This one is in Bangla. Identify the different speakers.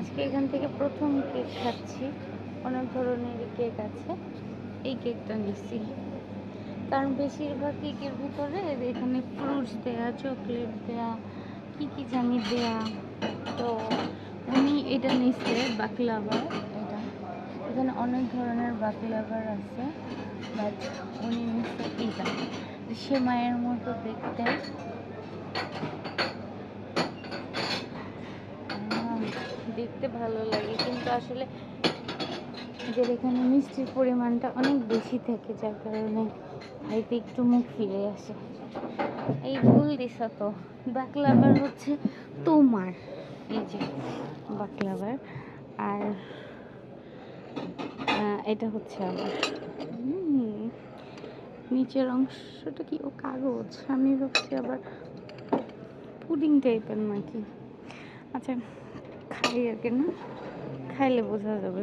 Speaker 1: আজকে এখান থেকে প্রথম কেক খাচ্ছি। অনেক ধরনের কেক আছে। এই কেকটা নিচ্ছি কারণ বেশিরভাগ কেকের ভিতরে এখানে ফ্রুটস দেয়া চকলেট দেয়া, কি কি জানি দেয়া। তো উনি এটা নিচ্ছে বাকলাভার এটা। এখানে অনেক ধরনের বাকলাভার আছে বাট উনি নিচ্ছে এইটা। সেমাইয়ের মতো দেখতে। দেখতে ভালো লাগে, কিন্তু আসলে যে এখানে মিষ্টির পরিমাণটা অনেক বেশি থাকে, যার কারণে খাইতে একটু মুখ ফিরে আসে। এই ভুল দিছা তো। বাকলাভার হচ্ছে তোমার। এই যে বাকলাভার আর এটা হচ্ছে আমার। নিচের অংশটা কি? ও কাগজ। আমি ভাবছি আবার পুডিং টাইপের নাকি। আচ্ছা খাই আর কি না? খাইলে বোঝা যাবে।